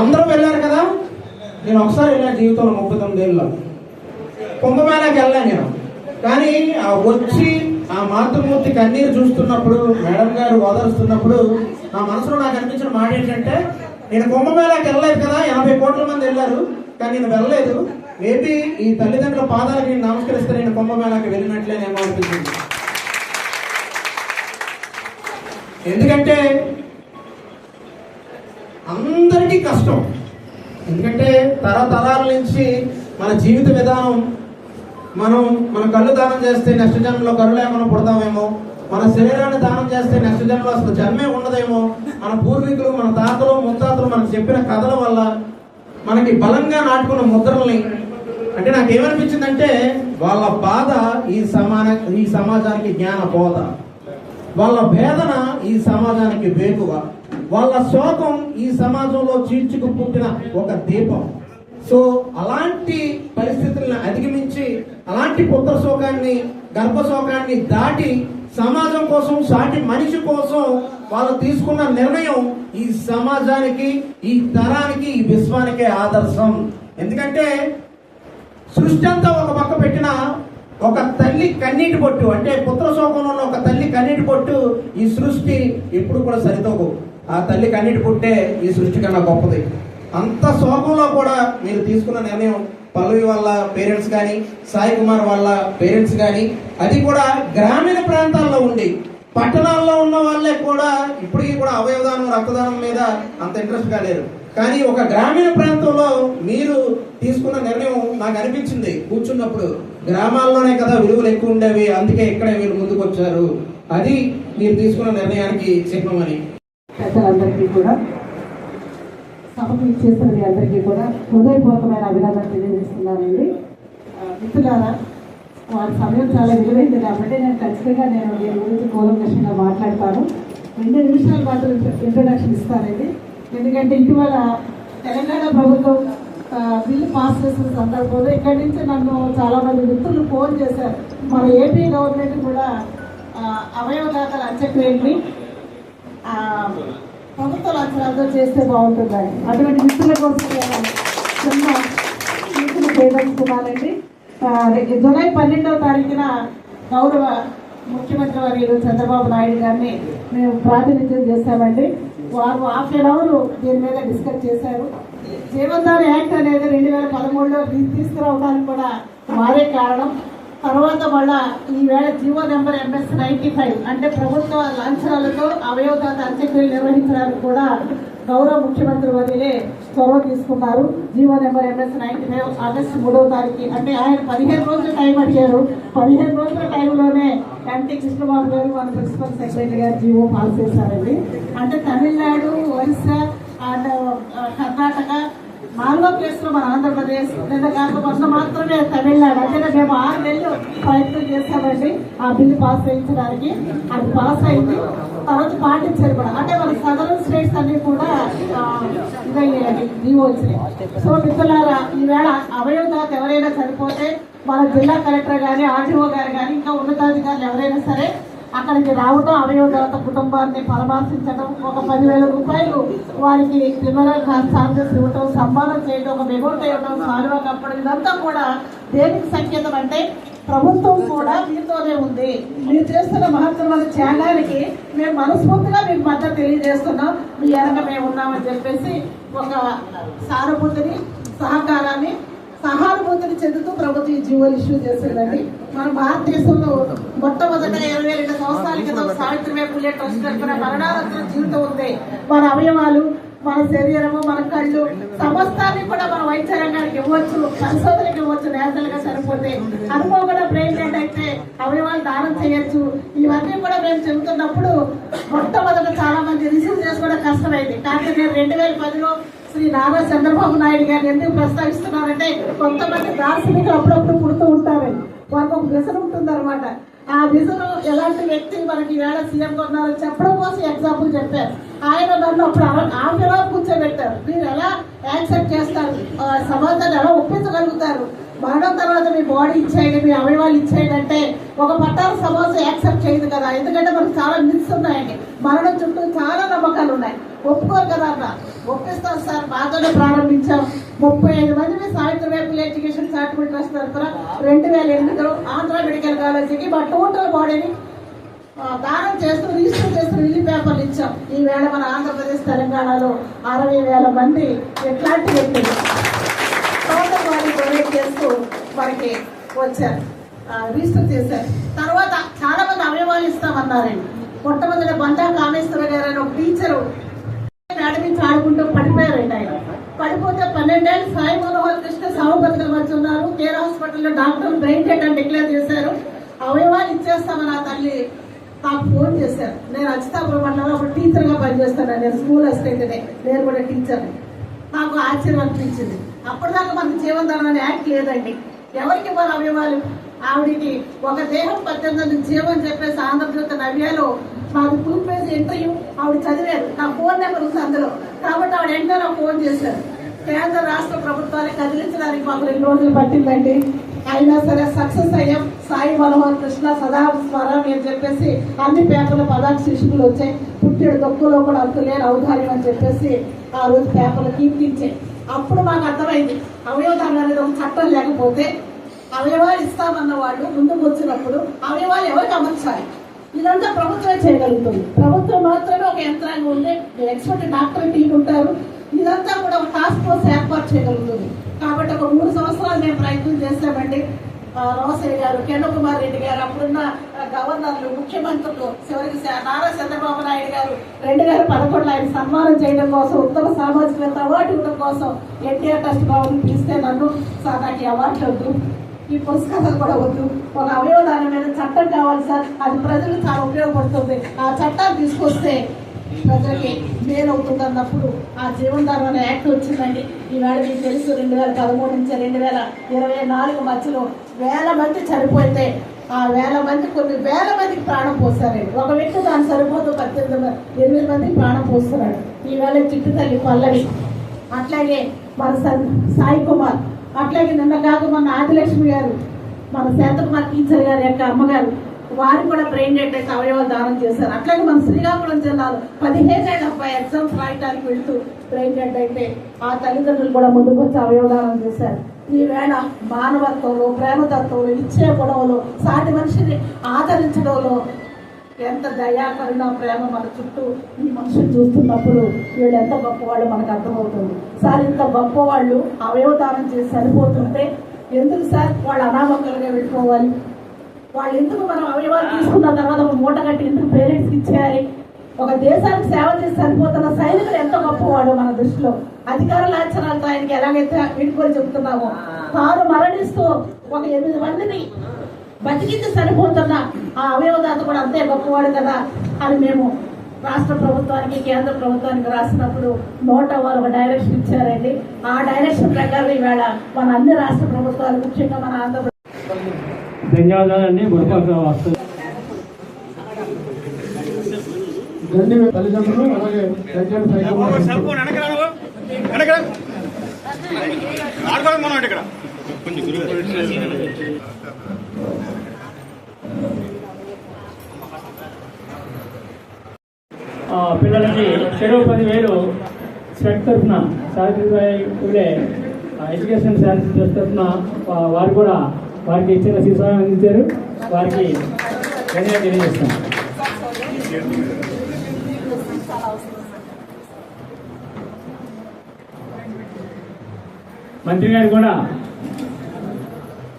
అందరూ వెళ్ళారు కదా? నేను ఒకసారి వెళ్ళాను జీవితంలో ముప్పై తొమ్మిది ఏళ్ళలో కుంభమేళాకి వెళ్ళాను నేను. కానీ ఆ వచ్చి ఆ మాతృమూర్తి కన్నీరు చూస్తున్నప్పుడు మేడం గారు ఓదరుస్తున్నప్పుడు నా మనసులో నాకు అనిపించిన మాట ఏంటంటే నేను కుంభమేళాకి వెళ్ళలేదు కదా ఎనభై కోట్ల మంది వెళ్ళారు కానీ నేను వెళ్ళలేదు. మేబీ ఈ తల్లిదండ్రుల పాదాలకి నేను నమస్కరిస్తే నేను కుంభమేళాకి వెళ్ళినట్లేనేమో అనిపించింది. ఎందుకంటే అందరికీ కష్టం. ఎందుకంటే తరతరాల నుంచి మన జీవిత విధానం మనం మన కళ్ళు దానం చేస్తే నెక్స్ట్ జన్మలో కళ్ళు ఏమైనా పుడతామేమో మన శరీరాన్ని దానం చేస్తే నెక్స్ట్ జన్మలో అసలు జన్మే ఉండదేమో మన పూర్వీకులు మన తాతలు ముత్తాతలు మనకు చెప్పిన కథల వల్ల మనకి బలంగా నాటుకున్న ముద్రల్ని అంటే నాకు ఏమనిపించిందంటే వాళ్ళ బాధ ఈ సమాన ఈ సమాజానికి జ్ఞాన బోధ వాళ్ళ వేదన ఈ సమాజానికి వేకువ. వాళ్ళ శోకం ఈ సమాజంలో చీల్చుకు పుట్టిన ఒక దీపం. సో అలాంటి పరిస్థితులను అధిగమించి అలాంటి పుత్ర శోకాన్ని గర్భ శోకాన్ని దాటి సమాజం కోసం సాటి మనిషి కోసం వాళ్ళు తీసుకున్న నిర్ణయం ఈ సమాజానికి ఈ తరానికి ఈ విశ్వానికే ఆదర్శం. ఎందుకంటే సృష్టి అంతా ఒక పక్క పెట్టిన ఒక తల్లి కన్నీటి పొట్టు అంటే పుత్ర శోకంలో ఉన్న ఒక తల్లి కన్నీటి పొట్టు ఈ సృష్టి ఎప్పుడు కూడా సరితోగు ఆ తల్లి కన్నీటి పుట్టే ఈ సృష్టి కన్నా గొప్పది. అంత శోకంలో కూడా మీరు తీసుకున్న నిర్ణయం పల్లవి వాళ్ళ పేరెంట్స్ కానీ సాయి కుమార్ వాళ్ళ పేరెంట్స్ కానీ అది కూడా గ్రామీణ ప్రాంతాల్లో ఉండి పట్టణాల్లో ఉన్న వాళ్ళే కూడా ఇప్పటికీ కూడా అవయవదానం రక్తదానం మీద అంత ఇంట్రెస్ట్ కాలేరు కానీ ఒక గ్రామీణ ప్రాంతంలో మీరు తీసుకున్న నిర్ణయం నాకు అనిపించింది కూర్చున్నప్పుడు. గ్రామాల్లోనే కదా విలువలు ఎక్కువ ఉండేవి అందుకే ఇక్కడే వీళ్ళు ముందుకు వచ్చారు అది మీరు తీసుకున్న నిర్ణయానికి చిహ్నమని పెద్దలందరికీ కూడా సభకు ఇచ్చేసిన మీ అందరికీ కూడా హృదయపూర్వకమైన అభినందన తెలియజేస్తున్నానండి. మిత్రులారా వారి సమయం చాలా విలువైంది కాబట్టి నేను ఖచ్చితంగా నేను దీని గురించి కూలంకషంగా మాట్లాడతాను. రెండు నిమిషాల పాటు ఇంట్రొడక్షన్ ఇస్తానండి. ఎందుకంటే ఇటీవల తెలంగాణ ప్రభుత్వం బిల్లు పాస్ చేసిన సందర్భంలో ఇక్కడి నుంచి నన్ను చాలామంది మిత్రులు ఫోన్ చేశారు. మన ఏపీ గవర్నమెంట్ కూడా అవయవ దాకా అంత్యక్రియల్ని ప్రభుత్వ లక్షణాలతో చేస్తే బాగుంటుందని. అటువంటి మిత్రుల కోసం చిన్న మిత్రులు చేయదలుచుకున్నానండి జూలై పన్నెండవ తారీఖున గౌరవ ముఖ్యమంత్రి వర్యులు చంద్రబాబు నాయుడు గారిని మేము ప్రాతినిధ్యం చేస్తామండి. వారు హాఫ్ అన్ అవర్ దీని మీద డిస్కస్ చేశారు. జీవనధార యాక్ట్ అనేది రెండు వేల పదమూడులో తీసుకురావడానికి కూడా వారే కారణం. తర్వాత మళ్ళా ఈవేళ GO number MS ninety five అంటే ప్రభుత్వ లాంఛనాలతో అవయవదాత అంత్యక్రియలు నిర్వహించడానికి కూడా గౌరవ ముఖ్యమంత్రి వర్యులే చొరవ తీసుకున్నారు. GO number MS ninety five August మూడవ తారీఖు అంటే ఆయన పదిహేను రోజులు టైం అడిగారు. పదిహేను రోజుల టైంలోనే ఎంటీ కృష్ణబాబు గారు మన ప్రిన్సిపల్ సెక్రటరీ గారు జీవో పాస్ చేశారండి. అంటే తమిళనాడు ఒరిస్సా అండ్ కర్ణాటక నాలుగో ప్లేస్ మన ఆంధ్రప్రదేశ్ లేదా కాకపోతే మాత్రమే తమిళనాడు. అంటే మేము ఆరు నెలలు ప్రయత్నం చేశామండి. ఆ బిల్లు పాస్ చేయించడానికి. అది పాస్ అయింది. తర్వాత పాటించారు కూడా. అంటే మన సదరన్ స్టేట్స్ అన్ని కూడా ఇదయ్యాయి జీవో వచ్చినాయి. సో మిత్రులారా ఈవేళ అవయవదాత ఎవరైనా చనిపోతే మన జిల్లా కలెక్టర్ కానీ ఆర్డీఓ గారు కానీ ఇంకా ఉన్నతాధికారులు ఎవరైనా సరే అక్కడికి రావడం అవయవదాత కుటుంబాన్ని పరామర్శించడం ఒక పదివేల రూపాయలు వారికి క్రిమినల్ ఛార్జెస్ ఇవ్వటం సంపాదన చేయడం ఒక మెమోట్ ఇవ్వడం సాల్వా కప్పడం ఇదంతా కూడా దేనికి సంకేతం అంటే ప్రభుత్వం కూడా మీతోనే ఉంది. మీరు చేస్తున్న మహత్తరమైన త్యాగానికి మేము మనస్ఫూర్తిగా మీకు మద్దతు తెలియజేస్తున్నాం. మీ ఎనక మేము ఉన్నామని చెప్పేసి ఒక సానుభూతిని సహకారాన్ని సహానుభూతిని చెందుతూ ప్రభుత్వం ఈ జీవోలు ఇష్యూ చేసిందండి. మన భారతదేశంలో మొట్టమొదట ఇరవై రెండు సంవత్సరాల క్రితం సావిత్రిబాయి పుల్లే ట్రస్ట్ తరఫున మరణానంతరం జీవితం ఉంది. మన అవయవాలు మన శరీరము మన కళ్ళు సమస్తాన్ని కూడా మన వైద్య రంగానికి ఇవ్వచ్చు పరిశోధనకి ఇవ్వచ్చు నేషనల్గా సరిపోతే అనుకోకుండా బ్రెయిన్ డెడ్ అయితే అవయవాలు దానం చేయొచ్చు. ఇవన్నీ కూడా మేము చెబుతున్నప్పుడు మొట్టమొదట చాలా మంది రిసీవ్ చేసుకోవడం కష్టమైంది. కానీ నేను రెండు వేల పదిలో శ్రీ నారా చంద్రబాబు నాయుడు గారిని ఎందుకు ప్రస్తావిస్తున్నారంటే కొంతమంది దార్శనికులు అప్పుడప్పుడు పుడుతూ ఉంటారని వారికి ఒక విజన్ ఉంటుంది అనమాట ఆ విజన్ ఎలాంటి వ్యక్తి మనకి వేళ సీఎం ఉన్నారో చెప్పడం కోసం ఎగ్జాంపుల్ చెప్పారు. ఆయన నన్ను అప్పుడు ఆఫీలో కూర్చోబెట్టారు. మీరు ఎలా యాక్సెప్ట్ చేస్తారు? సమాజాన్ని ఎలా ఒప్పించగలుగుతారు? మరణం తర్వాత మీ బాడీ ఇచ్చేయండి మీ అవయవాలు ఇచ్చేయండి అంటే ఒక పట్టాల సమాజం యాక్సెప్ట్ చేయదు కదా. ఎందుకంటే మనకు చాలా మిస్ ఉన్నాయండి. మరణం చుట్టూ చాలా నమ్మకాలు ఉన్నాయి. ఒప్పుకోరు కదా అన్న. ఒప్పిస్తాం సార్. మాతోనే ప్రారంభించాం. ముప్పై ఐదు మంది మీ సాయంత్రం వైపుల్ ఎడ్యుకేషన్ సర్టిఫికేట్ ట్రస్ట్ తరఫున రెండు వేల ఎనిమిదిలో ఆంధ్ర మెడికల్ కాలేజీకి మా టోటల్ బాడీని దానం చేస్తూ రిజిస్టర్ చేస్తూ రిలీఫ్ పేపర్లు ఇచ్చాం. ఈ వేళ మన ఆంధ్రప్రదేశ్ తెలంగాణలో అరవై వేల మంది ఎట్లాంటి వ్యక్తులు? టోటల్ డొనేట్ చేస్తూ మనకి వచ్చారు. రిజిస్టర్ చేశారు. తర్వాత చాలా మంది అవయవాలు ఇస్తామన్నారండి. మొట్టమొదటి బండా కామేశ్వర గారు అని ఒక టీచరు మేడం నుంచి ఆడుకుంటూ పడిపోయారండి ఆయన. పడిపోతే పన్నెండేళ్ళు సాయి మనోహర్ కృష్ణ సావుపతిగా వచ్చి ఉన్నారు. కేర్ హాస్పిటల్లో డాక్టర్ బ్రెయిన్ డెడ్ అని డిక్లేర్ చేశారు. అవయవాలు ఇచ్చేస్తామని ఆ తల్లి నాకు ఫోన్ చేశారు. నేను అచితాపురం మండలంలో అప్పుడు టీచర్గా పనిచేస్తాను. నేను స్కూల్ అసిస్టెంట్నే. నేను కూడా టీచర్ని. నాకు ఆశ్చర్యం అనిపించింది. అప్పటిదాకా మనకు జీవనధారణ అనే యాక్ట్ లేదండి. ఎవరికి ఇవ్వాలి అవయవాలు ఆవిడికి ఒక దేహం పద్దెనిమిది జీవం చెప్పేసి ఆంధ్రప్రదేశ్ నవ్యాలో మాకు టూ పేజ్ ఇంటర్వ్యూ ఆవిడ చదివారు. నా ఫోన్ నెంబర్ ఉంది అందులో. కాబట్టి ఆవిడ ఎంటనే ఫోన్ చేశారు. కేంద్ర రాష్ట్ర ప్రభుత్వాన్ని కదిలించడానికి మాకు రెండు రోజులు పట్టిందండి. అయినా సరే సక్సెస్ అయ్యాం. సాయి మనోహర్ కృష్ణ సదా స్వరం అని చెప్పేసి అన్ని పేపర్లు పదార్థ శిష్యులు వచ్చాయి. పుట్టిన దొక్కులో కూడా అంతులేని ఔదార్యం అని చెప్పేసి ఆ రోజు పేపర్లు కీర్తించాయి అప్పుడు మాకు అర్థమైంది. అవయవదానం అనేది ఒక చట్టం లేకపోతే అవయవాలు ఇస్తామన్న వాళ్ళు ముందుకు వచ్చినప్పుడు అవయవాలు ఎవరికి అమర్చాలి? ఇదంతా ప్రభుత్వమే చేయగలుగుతుంది. ప్రభుత్వం మాత్రమే ఒక యంత్రాంగం ఉంది ఎక్స్పర్ట్ డాక్టర్ టీం ఉంటారు ఇదంతా కూడా ఒక టాస్క్ ఫోర్స్ ఏర్పాటు చేయగలుగుతుంది. కాబట్టి ఒక మూడు సంవత్సరాలు మేము ప్రయత్నం చేశామండి రోసయ్య గారు కిరణ్ కుమార్ రెడ్డి గారు అప్పుడున్న గవర్నర్లు ముఖ్యమంత్రులు చివరికి నారా చంద్రబాబు నాయుడు గారు రెండు వేల పదకొండులో ఆయన సన్మానం చేయడం కోసం ఉత్తమ సామాజికవేత్త అవార్డు ఇవ్వడం కోసం ఎన్టీఆర్ ట్రస్ట్ బాబుని పిలిస్తే నన్ను సార్ నాకు ఈ అవార్డు వద్దు. ఈ పుస్తకాలు కూడా వద్దు. ఒక అవయవదానం మీద చట్టం కావాలి సార్. అది ప్రజలకు చాలా ఉపయోగపడుతుంది. ఆ చట్టాన్ని తీసుకొస్తే ప్రజలకి మేలు అవుతుంది అన్నప్పుడు ఆ జీవనధారణ అనే యాక్ట్ వచ్చిందండి. ఈవేళ మీకు తెలుసు రెండు వేల పదమూడు నుంచి రెండు వేల ఇరవై నాలుగు మధ్యలో వేల మంది చనిపోతే ఆ వేల మంది కొన్ని వేల మందికి ప్రాణం పోస్తారండి. ఒక వ్యక్తి దాని సరిపోతూ పద్దెనిమిది మంది ఎనిమిది మందికి ప్రాణం పోస్తున్నాడు. ఈవేళ చిట్టు తల్లి పల్లవి. అట్లాగే మన సన్- సాయి కుమార్. అట్లాగే నిన్న కాక మన ఆదిలక్ష్మి గారు మన శాంతకుమార్ టీచర్ గారి యొక్క అమ్మగారు. వారు కూడా బ్రెయిన్ డెడ్ అవయవ దానం చేశారు. అట్లాగే మన శ్రీకాకుళం జిల్లాలో పదిహేను ఏళ్ళ అబ్బాయి ఎగ్జామ్స్ రాయడానికి వెళ్తూ బ్రెయిన్ డెడ్ అయితే ఆ తల్లిదండ్రులు కూడా ముందుకు వచ్చి అవయవ దానం చేశారు. ఈవేళ మానవత్వంలో ప్రేమతత్వంలో ఇచ్చే గొడవలో సాటి మనిషిని ఆదరించడంలో ఎంత దయాకరుణ ప్రేమ మన చుట్టూ ఈ మనుషులు చూస్తున్నప్పుడు వీళ్ళు ఎంత గొప్పవాళ్ళు మనకు అర్థమవుతుంది. సార్ ఇంత గొప్పవాళ్ళు అవయవదానం చేసి సరిపోతుంటే ఎందుకు సార్ వాళ్ళు అనామకులుగా వెళ్ళిపోవాలి? వాళ్ళు ఎందుకు మనం అవయవాలు తీసుకున్న తర్వాత మూట కట్టి ఎందుకు పేరెంట్స్కి ఇచ్చేయాలి? ఒక దేశానికి సేవ చేసి సరిపోతున్న సైనికులు ఎంతో గొప్పవాడు మన దృష్టిలో. అధికార లాంఛనాలతో ఆయనకి ఎలాగైతే వీడుకొని చెబుతున్నామో తాను మరణిస్తూ ఒక ఎనిమిది మందిని బతికించి సరిపోతున్న ఆ అవయవదాత కూడా అంతే గొప్పవాడు కదా అని మేము రాష్ట్ర ప్రభుత్వానికి కేంద్ర ప్రభుత్వానికి రాసినప్పుడు నోట వారు ఒక డైరెక్షన్ ఇచ్చారండి. ఆ డైరెక్షన్ ప్రకారం ఈవేళ మన అన్ని రాష్ట్ర ప్రభుత్వాలు ముఖ్యంగా మన ఆంధ్రప్రదేశ్ ధన్యవాదాలండి. వెనకరా ఆడుకోవడం మనం ఇక్కడ. ఆ, పిల్లలకి చెరువు పదివేలు స్వెట్ తరఫున సావిత్రిబాయి పూలే ఎడ్యుకేషన్ ట్రస్ట్ తరఫున వారు కూడా వారికి ఇచ్చిన శిశువాన్ని అందించారు. వారికి ధన్యవాదాలు తెలియజేస్తాం మంత్రి గారు కూడా